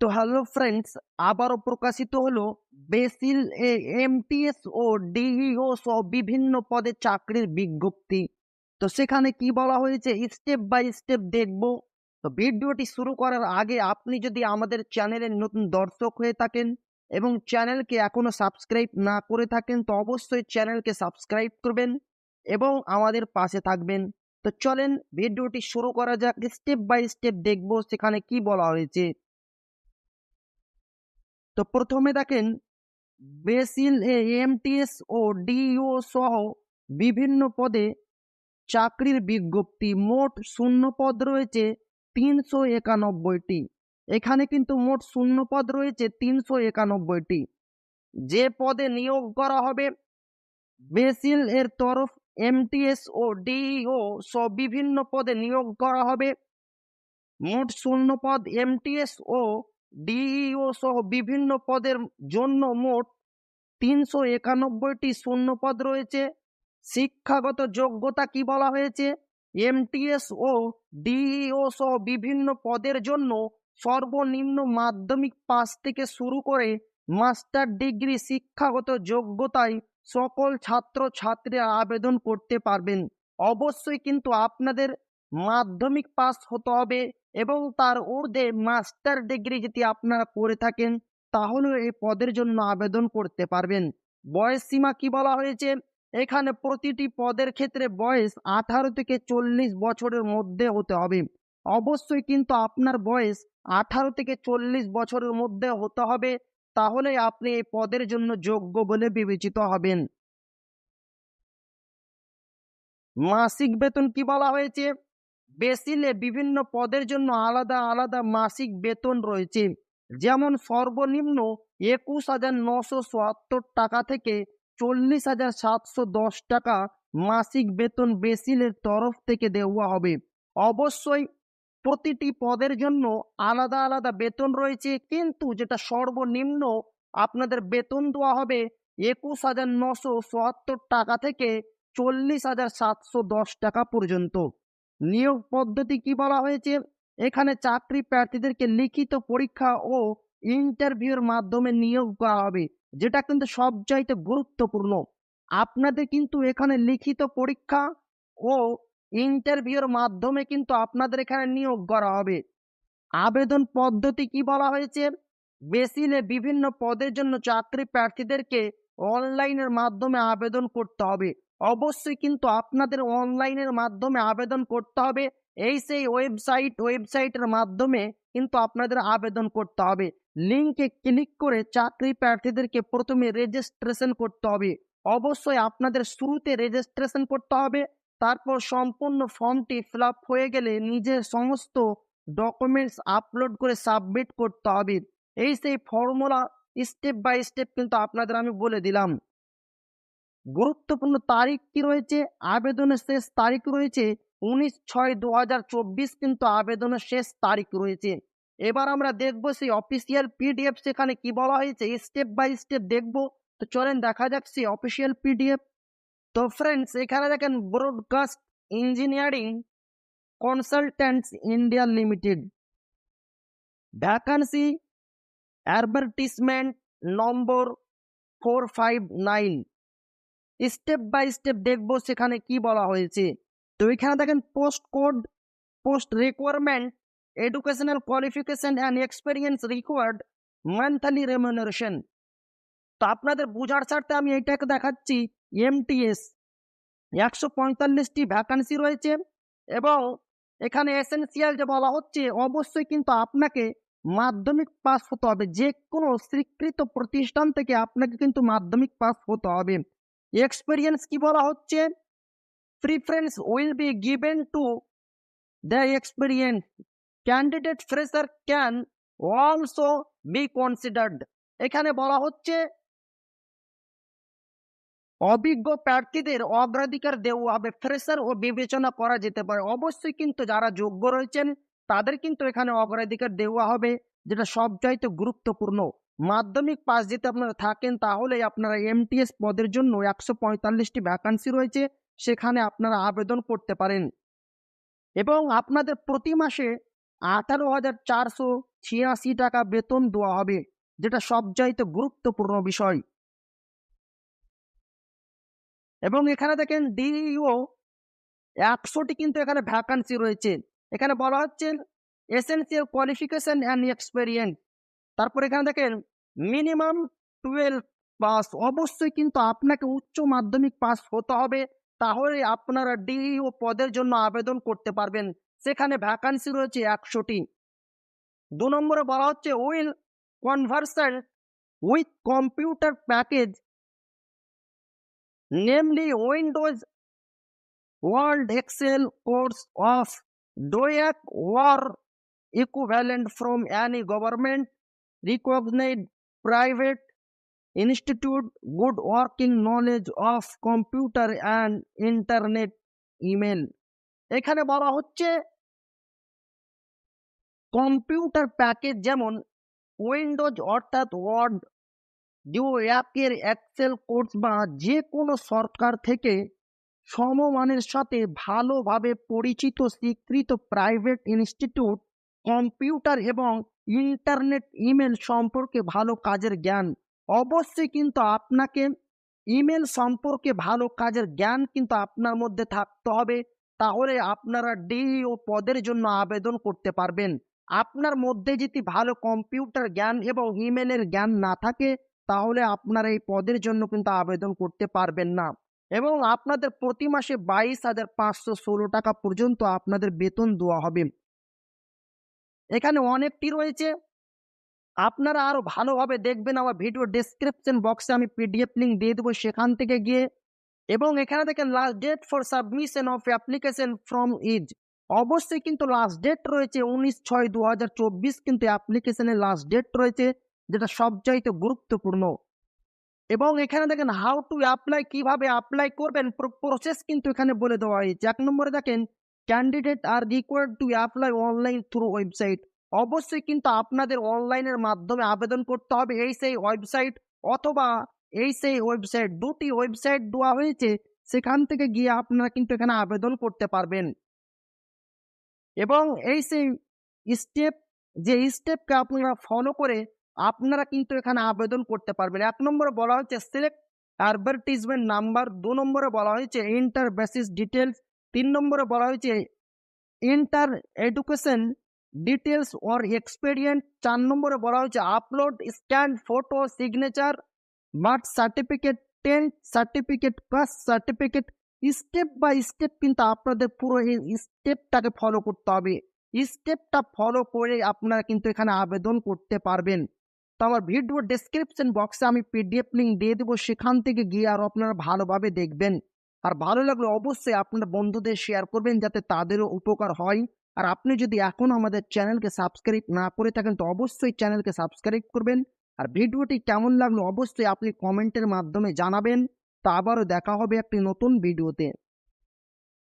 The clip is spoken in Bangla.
তো হ্যালো ফ্রেন্ডস, আবারও প্রকাশিত হলো বেসিল এমটিএস ও ডিইও সহ বিভিন্ন পদে চাকরির বিজ্ঞপ্তি। তো সেখানে কি বলা হয়েছে, স্টেপ বাই স্টেপ দেখব। তো ভিডিওটি শুরু করার আগে আপনি যদি আমাদের চ্যানেলের নতুন দর্শক হয়ে থাকেন এবং চ্যানেলকে এখনও সাবস্ক্রাইব না করে থাকেন, তো অবশ্যই চ্যানেলকে সাবস্ক্রাইব করবেন এবং আমাদের পাশে থাকবেন। তো চলেন ভিডিওটি শুরু করা যাক, স্টেপ বাই স্টেপ দেখব সেখানে কি বলা হয়েছে। তো প্রথমে দেখেন, বেসিল এমটিএস ও ডিইও সহ বিভিন্ন পদে চাকরির বিজ্ঞপ্তি। মোট শূন্য পদ রয়েছে তিনশো একানব্বইটি। এখানে কিন্তু মোট শূন্য পদ রয়েছে তিনশো একানব্বইটি। যে পদে নিয়োগ করা হবে, বেসিল এর তরফ এমটিএস ও ডিইও সহ বিভিন্ন পদে নিয়োগ করা হবে। মোট শূন্য পদ এমটিএস ও ডিইও সহ বিভিন্ন পদের জন্য মোট তিনশো একানব্বইটি শূন্য পদ রয়েছে। শিক্ষাগত যোগ্যতা কি বলা হয়েছে? এমটিএস ও ডিইও সহ বিভিন্ন পদের জন্য সর্বনিম্ন মাধ্যমিক পাস থেকে শুরু করে মাস্টার ডিগ্রি শিক্ষাগত যোগ্যতায় সকল ছাত্র ছাত্রীরা আবেদন করতে পারবেন। অবশ্যই কিন্তু আপনাদের মাধ্যমিক পাস হতে হবে। এবং তার ঊর্ধ্বে মাস্টার ডিগ্রি যদি আপনারা করে থাকেন তাহলে এই পদের জন্য আবেদন করতে পারবেন। বয়স সীমা কি বলা হয়েছে? এখানে প্রতিটি পদের ক্ষেত্রে বয়স আঠারো থেকে চল্লিশ বছরের মধ্যে হতে হবে। অবশ্যই কিন্তু আপনার বয়স আঠারো থেকে চল্লিশ বছরের মধ্যে হতে হবে, তাহলে আপনি এই পদের জন্য যোগ্য বলে বিবেচিত হবেন। মাসিক বেতন কি বলা হয়েছে? বেসিলে বিভিন্ন পদের জন্য আলাদা আলাদা মাসিক বেতন রয়েছে। যেমন সর্বনিম্ন একুশ হাজার নশো চুয়াত্তর টাকা থেকে চল্লিশ হাজার সাতশো দশ টাকা মাসিক বেতন বেসিলের তরফ থেকে দেওয়া হবে। অবশ্যই প্রতিটি পদের জন্য আলাদা আলাদা বেতন রয়েছে, কিন্তু যেটা সর্বনিম্ন আপনাদের বেতন দেওয়া হবে একুশ হাজার নশো চুয়াত্তর টাকা থেকে চল্লিশ হাজার সাতশো দশ টাকা পর্যন্ত। নিয়োগ পদ্ধতি কি বলা হয়েছে? এখানে চাকরি প্রার্থীদেরকে লিখিত পরীক্ষা ও ইন্টারভিউর মাধ্যমে নিয়োগ করা হবে, যেটা কিন্তু সবচাইতে গুরুত্বপূর্ণ। আপনাদের কিন্তু এখানে লিখিত পরীক্ষা ও ইন্টারভিউর মাধ্যমে কিন্তু আপনাদের এখানে নিয়োগ করা হবে। আবেদন পদ্ধতি কি বলা হয়েছে? বেসিলে বিভিন্ন পদের জন্য চাকরি প্রার্থীদেরকে অনলাইনের মাধ্যমে আবেদন করতে হবে। অবশ্যই কিন্তু আপনাদের অনলাইনের মাধ্যমে আবেদন করতে হবে। এই সেই ওয়েবসাইট, ওয়েবসাইটের মাধ্যমে কিন্তু আপনাদের আবেদন করতে হবে। লিঙ্কে ক্লিক করে চাকরি প্রার্থীদেরকে প্রথমে রেজিস্ট্রেশন করতে হবে। অবশ্যই আপনাদের শুরুতে রেজিস্ট্রেশন করতে হবে। তারপর সম্পূর্ণ ফর্মটি ফিল হয়ে গেলে নিজের সমস্ত ডকুমেন্টস আপলোড করে সাবমিট করতে হবে। এই সেই ফর্মুলা স্টেপ বাই স্টেপ কিন্তু আপনাদের আমি বলে দিলাম। গুরুত্বপূর্ণ তারিখ কি রয়েছে? আবেদনের শেষ তারিখ রয়েছে উনিশ ছয় দু হাজার চব্বিশ কিন্তু আবেদনের শেষ তারিখ রয়েছে। এবার আমরা দেখব সেই অফিসিয়াল পিডিএফ সেখানে কি বলা হয়েছে স্টেপ বাই স্টেপ দেখব। তো চলেন দেখা যাক সেই অফিসিয়াল পিডিএফ তো ফ্রেন্ডস এখানে দেখেন broadcast engineering consultants India limited vacancy advertisement number four five nine step by step দেখব সেখানে কি বলা হয়েছে। তো এখানে দেখেন post code post requirement educational qualification and experience required monthly remuneration তো আপনাদের বোঝার স্বার্থে আমি এটাকে দেখাচ্ছি এমটিএস একশো পঁয়তাল্লিশটি ভ্যাকান্সি রয়েছে এবং এখানে এসেন্সিয়াল যে বলা হচ্ছে, অবশ্যই কিন্তু আপনাকে মাধ্যমিক পাস হতে হবে। যে কোনো স্বীকৃত প্রতিষ্ঠান থেকে আপনাকে কিন্তু মাধ্যমিক পাস হতে হবে। এক্সপিরিয়েন্স কি বলা হচ্ছে? Preference will be given to the experience candidate fresher can also be considered এখানে বলা হচ্ছে অভিজ্ঞ প্রার্থীদের অগ্রাধিকার দেওয়া হবে। ফ্রেশার ও বিবেচনা করা যেতে পারে। অবশ্যই কিন্তু যারা যোগ্য রয়েছেন, তাদের কিন্তু এখানে অগ্রাধিকার দেওয়া হবে, যেটা সবচাইতে গুরুত্বপূর্ণ। মাধ্যমিক পাস যদি আপনারা থাকেন তাহলে আপনারা এমটিএস পদের জন্য একশো পঁয়তাল্লিশটি ভ্যাকান্সি রয়েছে। সেখানে আপনারা আবেদন করতে পারেন। এবং আপনাদের প্রতি মাসে আঠারো হাজার চারশো ছিয়াশি টাকা বেতন দেওয়া হবে, যেটা সবচাইতে গুরুত্বপূর্ণ বিষয়। এবং এখানে দেখেন ডিইও একশোটি কিন্তু এখানে ভ্যাকান্সি রয়েছে। এখানে বলা হচ্ছে এসেন্সিয়াল কোয়ালিফিকেশন অ্যান্ড এক্সপেরিয়েন্স তারপর এখানে দেখেন মিনিমাম টুয়েলভ পাস অবশ্যই কিন্তু আপনাকে উচ্চ মাধ্যমিক পাস হতে হবে। তাহলে আপনারা ডিইও পদের জন্য আবেদন করতে পারবেন। সেখানে ভ্যাকান্সি রয়েছে একশোটি। দু নম্বরে বলা হচ্ছে well conversant with computer package namely Windows Word Excel course of DOEACC or equivalent from any government recognized private institute, good working knowledge of computer and internet, email. এখানে বলা হচ্ছে কম্পিউটার প্যাকেজ যেমন উইন্ডোজ অর্থাৎ ওয়ার্ড ডিও অ্যাপের এক্সেল কোর্স বা যে কোনো সরকার থেকে সমমানের সাথে ভালোভাবে পরিচিত স্বীকৃত প্রাইভেট ইনস্টিটিউট কম্পিউটার এবং ইন্টারনেট ইমেল সম্পর্কে ভালো কাজের জ্ঞান। অবশ্যই কিন্তু আপনাকে ইমেল সম্পর্কে ভালো কাজের জ্ঞান কিন্তু আপনার মধ্যে থাকতে হবে। তাহলে আপনারা ডিও পদের জন্য আবেদন করতে পারবেন। আপনার মধ্যে যদি ভালো কম্পিউটার জ্ঞান এবং ইমেলের জ্ঞান না থাকে, তাহলে আপনারা এই পদের জন্য কিন্তু আবেদন করতে পারবেন না। এবং আপনাদের প্রতি মাসে বাইশ হাজার পাঁচশো ষোলো টাকা পর্যন্ত আপনাদের বেতন দেওয়া হবে। এখানে অনেকটি রয়েছে। আপনারা আরও ভালোভাবে দেখবেন আমার ভিডিও ডেসক্রিপশন বক্সে আমি পিডিএফ লিঙ্ক দিয়ে দেবো সেখান থেকে গিয়ে। এবং এখানে দেখেন last date for submission of application form is অবশ্যই কিন্তু লাস্ট ডেট রয়েছে উনিশ ছয় দু কিন্তু অ্যাপ্লিকেশনের লাস্ট ডেট রয়েছে, যেটা সবচাইতে গুরুত্বপূর্ণ। এবং এখানে দেখেন হাউ টু অ্যাপ্লাই কীভাবে অ্যাপ্লাই করবেন প্রসেস কিন্তু এখানে বলে দেওয়া হয়েছে। এক নম্বরে দেখেন candidate are required to apply online through website অবশ্যই কিন্তু আপনাদের অনলাইনের মাধ্যমে আবেদন করতে হবে এই সেই ওয়েবসাইট অথবা এই সেই ওয়েবসাইট দুটি ওয়েবসাইট দেওয়া হয়েছে, সেখান থেকে গিয়ে আপনারা কিন্তু এখানে আবেদন করতে পারবেন। এবং এই সেই স্টেপ যে স্টেপকে আপনারা ফলো করে আপনারা কিন্তু এখানে আবেদন করতে পারবেন। এক নম্বরে বলা হয়েছে সিলেক্ট অ্যাডভার্টিজমেন্ট নাম্বার দু নম্বরে বলা হয়েছে ইন্টার বেসিস ডিটেলস তিন নম্বরে বলা হয়েছে inter education details or experience চার নম্বরে বলা হয়েছে upload scan photo signature birth certificate tenth certificate caste certificate step by step কিন্তু আপনাদের পুরো এই স্টেপটাকে ফলো করতে হবে। স্টেপটা ফলো করে আপনারা কিন্তু এখানে আবেদন করতে পারবেন। তো আমার ভিডিও ডেসক্রিপশন বক্সে আমি পিডিএফ লিঙ্ক দিয়ে দেবো, সেখান থেকে গিয়ে আরও আপনারা ভালোভাবে দেখবেন। আর ভালো লাগলে অবশ্যই আপনার বন্ধুদের শেয়ার করবেন যাতে তাদেরও উপকার হয়। আর আপনি যদি এখনও আমাদের চ্যানেলকে সাবস্ক্রাইব না করে থাকেন, তো অবশ্যই চ্যানেলকে সাবস্ক্রাইব করবেন। আর ভিডিওটি কেমন লাগল অবশ্যই আপনি কমেন্টের মাধ্যমে জানাবেন। তা আবারও দেখা হবে একটি নতুন ভিডিওতে।